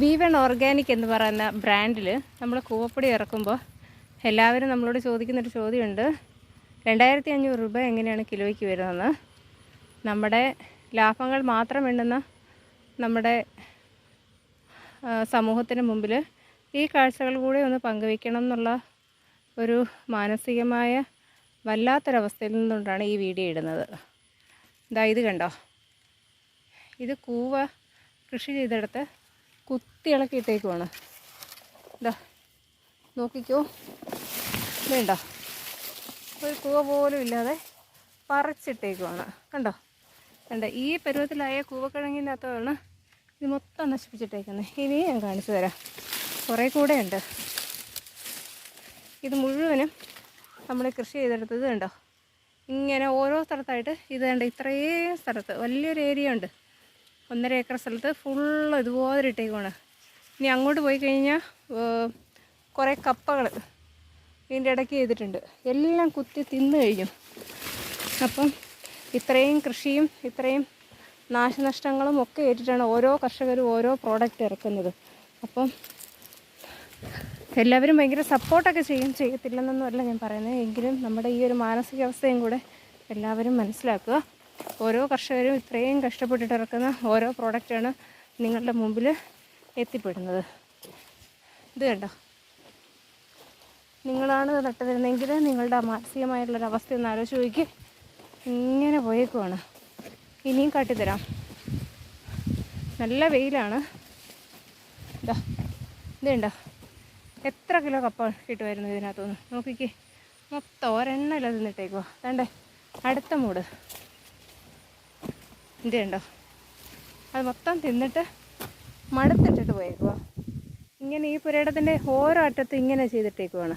ബീവൺ organic എന്ന് പറയുന്ന ബ്രാൻഡിൽ നമ്മൾ കൂവപ്പൊടി ഇറക്കുമ്പോൾ എല്ലാവരും നമ്മളോട് ചോദിക്കുന്നൊരു ചോദ്യമുണ്ട്. രണ്ടായിരത്തി അഞ്ഞൂറ് രൂപ എങ്ങനെയാണ് കിലോയ്ക്ക് വരുന്നതെന്ന് നമ്മുടെ ലാഭങ്ങൾ മാത്രം എണ്ണുന്ന നമ്മുടെ സമൂഹത്തിന് മുമ്പിൽ ഈ കാഴ്ചകൾ കൂടെ ഒന്ന് പങ്കുവെക്കണം എന്നുള്ള ഒരു മാനസികമായ വല്ലാത്തൊരവസ്ഥയിൽ നിന്നുകൊണ്ടാണ് ഈ വീഡിയോ ഇടുന്നത്. ഇതാ ഇത് കണ്ടോ? ഇത് കൂവ കൃഷി ചെയ്തെടുത്ത് കുത്തി ഇളക്കി ഇട്ടേക്കുവാണ്. ഇതാ നോക്കിക്കോ. വേണ്ട. ഒരു കൂവ പോലും ഇല്ലാതെ പറിച്ചിട്ടേക്കുവാണ്. കണ്ടോ? കണ്ടോ? ഈ പരുവത്തിലായ കൂവക്കിഴങ്ങിനകത്താണ് ഇത് മൊത്തം നശിപ്പിച്ചിട്ടേക്കുന്നത് ഇനി ഞാൻ കാണിച്ചു തരാം. കുറേ കൂടെ ഉണ്ട്. ഇത് മുഴുവനും നമ്മൾ കൃഷി ചെയ്തെടുത്തത് കണ്ടോ? ഇങ്ങനെ ഓരോ സ്ഥലത്തായിട്ട് ഇത് കണ്ട? ഇത്രയും സ്ഥലത്ത് വലിയൊരു ഏരിയ ഉണ്ട്. ഒന്നര ഏക്കർ സ്ഥലത്ത് ഫുള്ള് ഇതുപോലെ ഇട്ടേക്കുവാണ്. ഇനി അങ്ങോട്ട് പോയി കഴിഞ്ഞാൽ കുറേ കപ്പകൾ ഇതിന്റെ ഇടയ്ക്ക് ചെയ്തിട്ടുണ്ട്. എല്ലാം കുത്തി തിന്നു കഴിഞ്ഞു അപ്പം ഇത്രയും കൃഷിയും ഇത്രയും നാശനഷ്ടങ്ങളും ഒക്കെ ഏറ്റിട്ടാണ് ഓരോ കർഷകരും ഓരോ പ്രോഡക്റ്റ് ഇറക്കുന്നത്. അപ്പം എല്ലാവരും ഭയങ്കര സപ്പോർട്ടൊക്കെ ചെയ്യും. ചെയ്യത്തില്ലെന്നൊന്നുമല്ല ഞാൻ പറയുന്നത്. എങ്കിലും നമ്മുടെ ഈ ഒരു മാനസികാവസ്ഥയും കൂടെ എല്ലാവരും മനസ്സിലാക്കുക. ഓരോ കർഷകരും ഇത്രയും കഷ്ടപ്പെട്ടിട്ട് ഇറക്കുന്ന ഓരോ പ്രോഡക്റ്റാണ് നിങ്ങളുടെ മുമ്പിൽ എത്തിപ്പെടുന്നത്. ഇത് കണ്ടോ? നിങ്ങളാണ് നട്ടതിരുന്നെങ്കിൽ നിങ്ങളുടെ മാനസികമായിട്ടുള്ളൊരു അവസ്ഥ ഒന്ന് ആലോചിച്ച് നോക്കി. ഇങ്ങനെ പോയേക്കുവാണ്. ഇനിയും കാട്ടിത്തരാം. നല്ല വെയിലാണ്. ഇതാ ഇത് കണ്ടോ? എത്ര കിലോ കപ്പ കിട്ടുമായിരുന്നു ഇതിനകത്തുനിന്ന്? നോക്കിക്കേ. മൊത്തം ഒരെണ്ണയില്ല തിന്നിട്ടേക്കുവാ വേണ്ടേ അടുത്ത മൂട്. ഇത് ഉണ്ടോ അത് മൊത്തം തിന്നിട്ട് മടുത്തിട്ടിട്ട് പോയേക്കുവാ. ഇങ്ങനെ ഈ പുരയിടത്തിന്റെ ഓരോ അറ്റത്തും ഇങ്ങനെ ചെയ്തിട്ടേക്കുവാണ്.